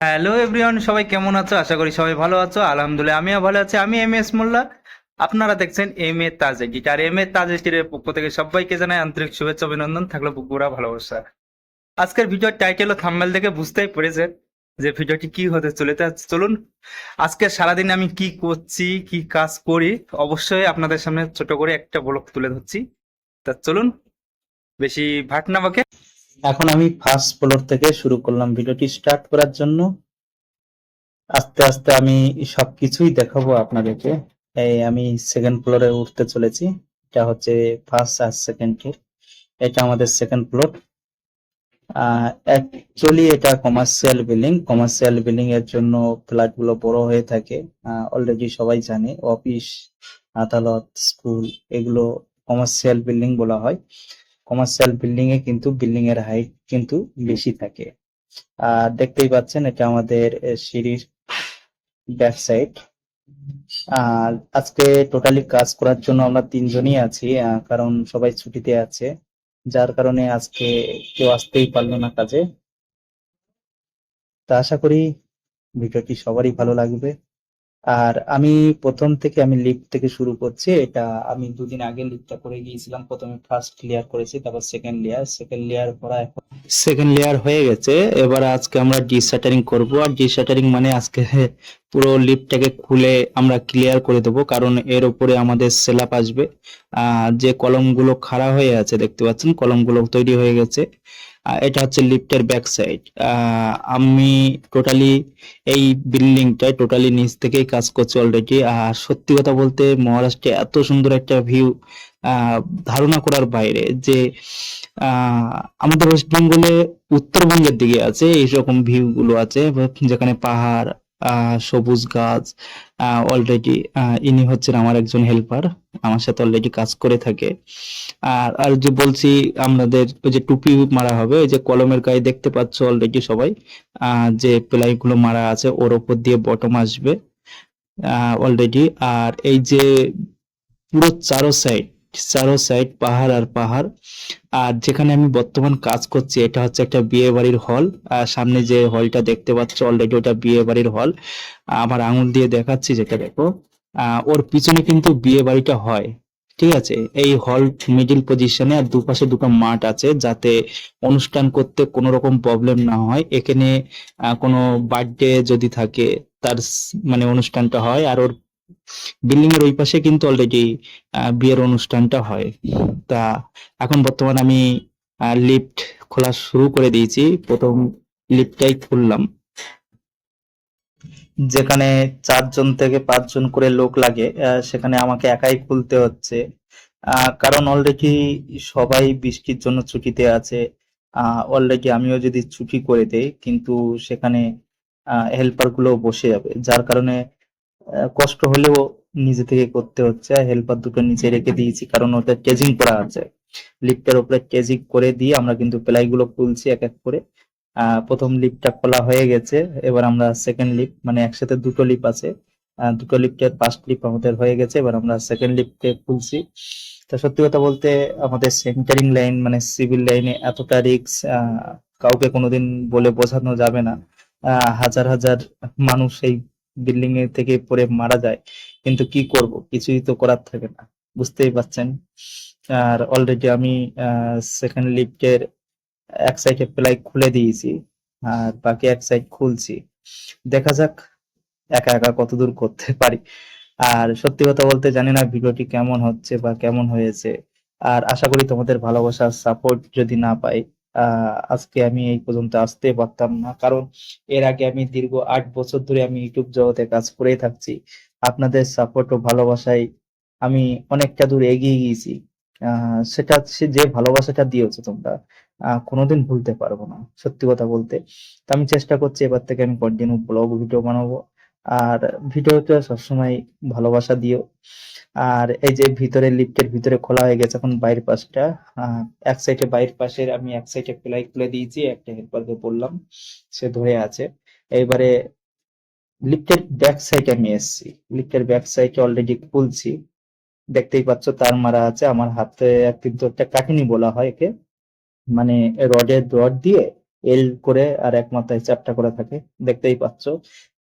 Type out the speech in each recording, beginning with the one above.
Hello everyone সবাই কেমন আছো? আশা করি সবাই ভালো আছো। আলহামদুলিল্লাহ, আমিও ভালো আছি। আমি এম এস মোল্লা। আপনারা দেখছেন M A Taj R M A তাজ এডিটের পক্ষ থেকে সবাইকে জানাই আন্তরিক শুভেচ্ছা, অভিনন্দন। থাকল পুকুরা ভালোবাসা। আজকের ভিডিওর টাইটেল ও থাম্বেল দেখে বুঝতেই পেরেছে যে ভিডিওটি কি হতে চলেছে। চলুন, আজকে সারাদিন আমি কি করছি, কি কাজ করি, অবশ্যই আপনাদের সামনে ছোট করে একটা ব্লগ তুলে ধরছি। তা চলুন, বেশি ভাট না বাকে। এখন আমি ফার্স্ট ফ্লোর থেকে শুরু করলাম। ভিডিওটি স্টার্ট করার জন্য আস্তে আস্তে আমি সবকিছুই দেখাবো আপনাদেরকে। এই আমি সেকেন্ড ফ্লোরে উঠতে চলেছি। এটা হচ্ছে ফার্স্ট আর সেকেন্ড এটা আমাদের সেকেন্ড ফ্লোর অ্যাকচুয়ালি এটা কমার্শিয়াল বিল্ডিং কমার্শিয়াল বিল্ডিং এর জন্য ফ্ল্যাটগুলো বড় হয়ে থাকে। অলরেডি সবাই জানে অফিস আদালত স্কুল এগুলো কমার্শিয়াল বিল্ডিং বলা হয়। কমার্শিয়াল বিল্ডিং এ কিন্তু বিল্ডিং এর হাইট কিন্তু বেশি থাকে। আর দেখতেই পাচ্ছেন এটা আমাদের সিঁড়ির ব্যাক সাইড আর আজকে টোটালি কাজ করার জন্য আমরা তিনজনই আছি কারণ সবাই ছুটিতে আছে। যার কারণে আজকে কেউ আসতেই পারল না কাজে। তা আশা করি ভিডিওটি সবারই ভালো লাগবে। আর আমি প্রথম থেকে আমি লিফট থেকে শুরু করছি, এটা আমি দুদিন আগে লিফটটা করে গিয়েছিলাম। প্রথমে ফার্স্ট লেয়ার করেছি, তারপর সেকেন্ড লেয়ার সেকেন্ড লেয়ার করা এখন সেকেন্ড লেয়ার হয়ে গেছে। এবার আজকে আমরা ডিস্যাটারিং করব। আর ডিস্যাটারিং মানে আজকে পুরো লিফটটাকে খুলে আমরা ক্লিয়ার করে দেবো, কারণ এর উপরে আমাদের সেলাপ আসবে। যে কলমগুলো খাড়া হয়ে আছে, দেখতে পাচ্ছেন? কলমগুলো তৈরি হয়ে গেছে। এটা হচ্ছে লিফটের ব্যাক সাইড আমি টোটালি এই বিল্ডিংটায় টোটালি নিচ থেকেই কাজ করছি অলরেডি আর সত্যি কথা বলতে মহারাষ্ট্রে এত সুন্দর একটা ভিউ ধারণা করার বাইরে যে আমাদের ওয়েস্ট বেঙ্গলে উত্তরবঙ্গের দিকে আছে, এইরকম ভিউ গুলো আছে, যেখানে পাহাড় সবুজ গাছ অলরেডি ইনি হচ্ছেন আমার একজন হেল্পার আমার সাথে অলরেডি কাজ করে থাকে। আর আর যে বলছি, আমাদের ওই যে টুপি মারা হবে, ওই যে কলমের গায়ে দেখতে পাচ্ছ অলরেডি সবাই যে প্লাই গুলো মারা আছে, ওর উপর দিয়ে বটম আসবে অলরেডি আর এই যে পুরো চারো সাইড চারো সাইড পাহাড় আর পাহাড়। আর যেখানে আমি বর্তমান কাজ করছি, এটা হচ্ছে একটা বিয়ে বাড়ির হল আর সামনে যে হলটা দেখতে পাচ্ছ অলরেডি ওটা বিয়ে বাড়ির হল আমার আঙুল দিয়ে দেখাচ্ছি যেটা দেখো। ওর পিছনে কিন্তু বিয়ে বাড়িটা হয়। ঠিক আছে? এই হল মিডিল পজিশনে আর দুপাশে দুটো মাঠ আছে, যাতে অনুষ্ঠান করতে কোনো রকম প্রবলেম না হয়। এখানে কোনো বার্থডে যদি থাকে, তার মানে অনুষ্ঠানটা হয়। আর ওর বিল্ডিং এর ওই পাশে কিন্তু অলরেডি বিয়ের অনুষ্ঠানটা হয়। তা এখন বর্তমান আমি লিফট খোলা শুরু করে দিয়েছি। প্রথম লিফটটাই খুললাম। যেখানে চারজন থেকে পাঁচজন করে লোক লাগে সেখানে আমাকে একাই খুলতে হচ্ছে। কারণ অলরেডি সবাই বৃষ্টির জন্য ছুটিতে আছে। অলরেডি আমিও যদি ছুটি করে দেই, কিন্তু সেখানে হেল্পারগুলো বসে যাবে। যার কারণে কষ্ট হলেও নিজে থেকে করতে হচ্ছে। হেল্পার দুটো নিচে রেখে দিয়েছি, কারণ ওটা কেজিং করা আছে। লিফটের উপরে কেজিং করে দিয়ে আমরা কিন্তু প্লাই গুলো খুলছি এক এক করে। প্রথম লিফটটা খোলা হয়ে গেছে, এবার আমরা সেকেন্ড লিফট মানে একসাথে দুটো লিপ আছে। দুটো লিফটের ফার্স্ট লিপ আমাদের হয়ে গেছে, এবার আমরা সেকেন্ড লিফটে খুলছি। তা সত্যি কথা বলতে আমাদের সেন্টারিং লাইন মানে সিভিল লাইনে এতটা রিক্স কাউকে কোনোদিন বলে বোঝানো যাবে না। হাজার হাজার মানুষ এই বিল্ডিং এ থেকে পড়ে মারা যায়, কিন্তু কি করব? কিছুই তো করার থাকে না, বুঝতেই পারছেন? আর অলরেডি আমি সেকেন্ড লিফটের এক সাইডে প্লাই খুলে দিয়েছি, আর বাকি এক সাইড খুলছি। দেখা যাক, একা একা কতদূর করতে পারি। আর সত্যি কথা বলতে জানি না ভিডিওটি কেমন হচ্ছে বা কেমন হয়েছে। আর আশা করি তোমাদের ভালোবাসার সাপোর্ট যদি না পাই আজকে আমি এই পর্যন্ত আসতে পারতাম না। কারণ এর আগে আমি দীর্ঘ আট বছর ধরে আমি ইউটিউব জগতে কাজ করেই থাকছি। আপনাদের সাপোর্ট ও ভালোবাসায় আমি অনেকটা দূর এগিয়ে গিয়েছি। সেটা সে যে ভালোবাসাটা দিয়েছ তোমরা কোনোদিন ভুলতে পারব না, সত্যি কথা বলতে। আমি চেষ্টা করছি এবার থেকে আমি কন্টিনিউ ব্লগ, ভিডিও বানাবো। আর ভিডিওটা সবসময় ভালোবাসা দিও। আর এই যে ভিতরে লিফটের ভিতরে খোলা হয়ে গেছে এখন বাইরের পাশটা এক সাইডে বাইরের পাশের আমি এক সাইডে প্লাই, খুলে দিয়েছি, একটা হেল্পারকে বললাম সে ধরে আছে। এইবারে লিফটের ব্যাক সাইডে আমি এসেছি। লিফটের ব্যাক সাইডে অলরেডি খুলছি। দেখতেই পাচ্ছ তার মারা আছে, আমার হাতে কিন্তু একটা কাহিনী বলা হয় একে। মানে রডের রড দিয়ে এল করে আর এক মাথায় চারটা করে থাকে। দেখতেই পাচ্ছ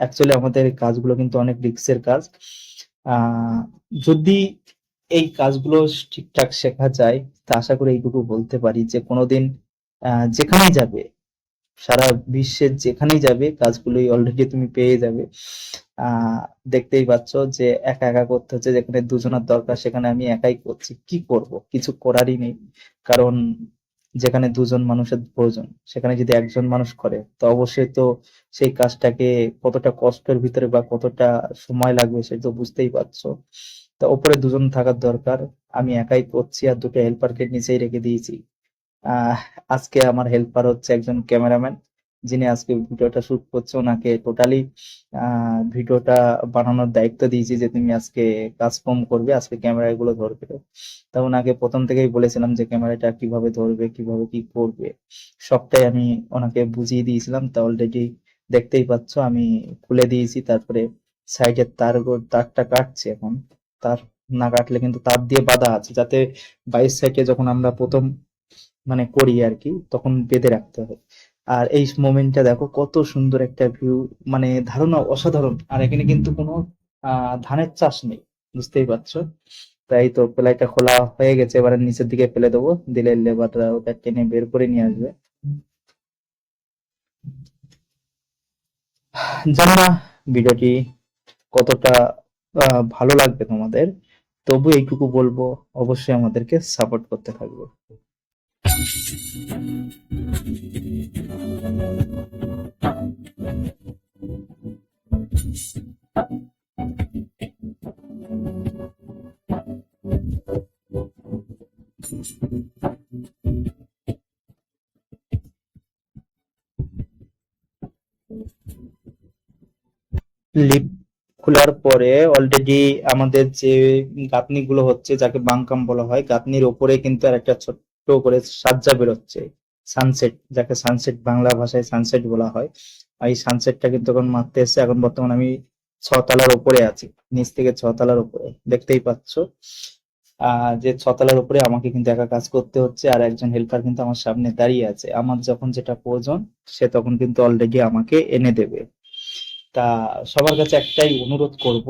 অ্যাকচুয়ালি আমাদের কাজগুলো কিন্তু অনেক রিস্কের কাজ। যদি এই কাজগুলো ঠিকঠাক শেখা যায় তা আশা করি এইটুকু বলতে পারি যে কোনোদিন আহ, যেখানেই যাবে সারা বিশ্বের যেখানেই যাবে কাজগুলোই অলরেডি তুমি পেয়ে যাবে। দেখতেই পাচ্ছ যে একা একা করতে হচ্ছে যেখানে দুজনের দরকার সেখানে আমি একাই করছি। কি করব? কিছু করারই নেই। কারণ যেখানে দুজন মানুষের প্রয়োজন, সেখানে যদি একজন মানুষ করে, তো অবশ্যই তো সেই কাজটাকে কতটা কষ্টের ভিতরে বা কতটা সময় লাগবে সেটা তো বুঝতেই পারছ। তা ওপরে দুজন থাকার দরকার, আমি একাই করছি আর দুটো হেল্পারকে নিচেই রেখে দিয়েছি। আজকে আমার হেল্পার হচ্ছে একজন ক্যামেরাম্যান যিনি আজকে ভিডিওটা শুট করছে, ওনাকে টোটালি ভিডিওটা বানানোর দায়িত্ব দিয়েছি যে তুমি আজকে কাজ কম করবে, আজকে ক্যামেরা গুলো ধরবে। তা ওনাকে প্রথম থেকেই বলেছিলাম যে ক্যামেরাটা কীভাবে ধরবে, কীভাবে কি করবে, সবটাই আমি ওনাকে বুঝিয়ে দিয়েছিলাম। তা অলরেডি দেখতেই পাচ্ছ, আমি খুলে দিয়েছি, তারপরে সাইডের তার তারটা কাটছে এখন। তার না কাটলে কিন্তু তার দিয়ে বাঁধা আছে, যাতে বাইশ সাইডে যখন আমরা প্রথম মানে করি আর কি, তখন বেঁধে রাখতে হবে আর এই মোমেন্টটা দেখো, কত সুন্দর একটা ভিউ মানে ধারণা অসাধারণ। আর এখানে কিন্তু কোনো ধানের চাষ নেই, বুঝতেই পারছ? তাই তো প্লাইটা খোলা হয়ে গেছে, এবারে নিচের দিকে ফেলে দেবো, দিলে লেবাররা ওটা টেনে বের করে নিয়ে আসবে। জানি ভিডিওটি কতটা ভালো লাগবে তোমাদের, তবু এইটুকু বলব, অবশ্যই আমাদেরকে সাপোর্ট করতে থাকবে। লিপ খোলার পরে অলরেডি আমাদের যে গাঁথনি গুলো হচ্ছে, যাকে বাংকাম বলা হয়, গাঁথনির ওপরে কিন্তু আর একটা ছোট্ট করে সাজ্জা বেরোচ্ছে। সানসেট যাকে সানসেট বাংলা ভাষায় সানসেট বলা হয়। এই সানসেটটা কিন্তু এখন মারতে এসছে। এখন বর্তমানে আমি ছতলার উপরে আছি। নিচ থেকে ছতলার উপরে। দেখতেই পাচ্ছ। যে ছতলার উপরে আমাকে কিন্তু একা কাজ করতে হচ্ছে। আর একজন হেল্পার কিন্তু আমার সামনে দাঁড়িয়ে আছে। আমার যখন যেটা প্রয়োজন, সে তখন কিন্তু অলরেডি আমাকে এনে দেবে। তা সবার কাছে একটাই অনুরোধ করব,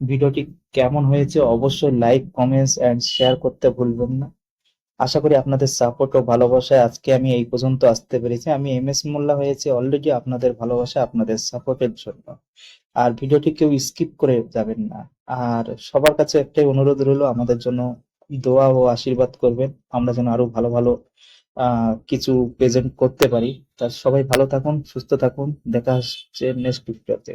ভিডিওটি কেমন হয়েছে অবশ্যই লাইক কমেন্টস এন্ড শেয়ার করতে ভুলবেন না। আশা করি আপনাদের সাপোর্ট ও ভালোবাসায় আজকে আমি এই পর্যন্ত আসতে পেরেছি। আমি এম এস মোল্লা হয়েছি অলরেডি আপনাদের ভালোবাসা, আপনাদের সাপোর্টের জন্য। আর ভিডিওটি কেউ স্কিপ করে যাবেন না। আর সবার কাছে একটাই অনুরোধ রইল, আমাদের জন্য দোয়া ও আশীর্বাদ করবেন। আমরা যেন আরও ভালো ভালো কিছু প্রেজেন্ট করতে পারি। তা সবাই ভালো থাকুন, সুস্থ থাকুন। দেখা হচ্ছে নেক্সট ভিডিওতে